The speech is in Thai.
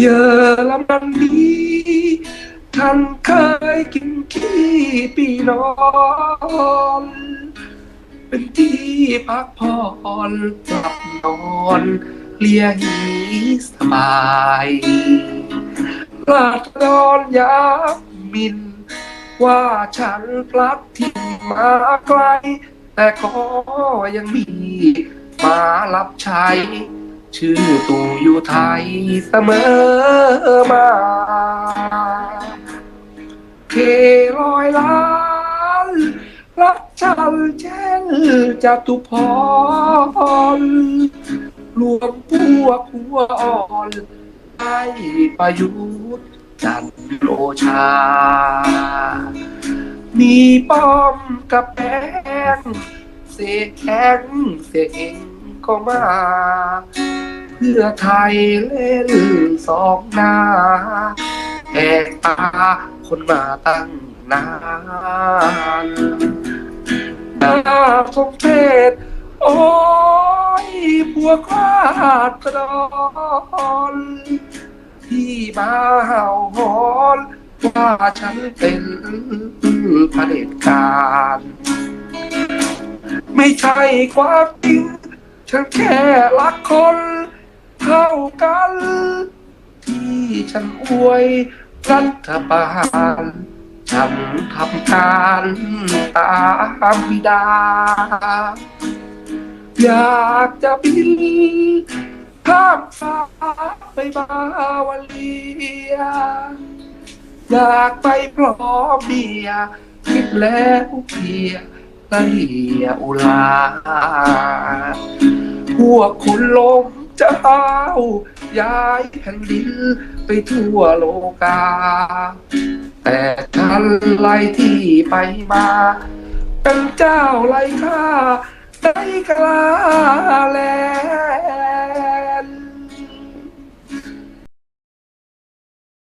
เยอรมันนีท่านเคยกินขี้ปีนอนเป็นที่พักผ่อนหลับนอนเลียหีสบายราดรอนยามิน ว่าฉันพลัดที่มาไกล แต่ก็ยังมีมารับใช้ ชื่อตู่อยู่ไทยเสมอมาเคร้อยล้านรักฉันเช่นจตุพรรวมพวกหัวอ่อนให้ประยุทธ์จันทร์โอชา มีป้อมกับแพงเสกแข็งเสกเองก็มา เพื่อไทยเล่นสองหน้าแหกตาคนมาตั้งนานน่าสมเพชโอ้ยพวกราษฎรที่มาเห่าหอนว่าฉันเป็นเผด็จการ ไม่ใช่ความจริง ฉันแค่รักคน กัน ที่ฉันอวยรัฐประหารฉันทำการตามบิดา อยากจะบินข้ามฟ้าไปมาวาเลีย อยากไปพร้อมเมียคิดแล้วเพียไล่อุลา พวกคุณลม เจ้า ย้ายแผ่นดินไปทั่วโลกา แต่ท่านไล่ที่ไปมา เป็นเจ้าไล่ข้าได้กล้าแล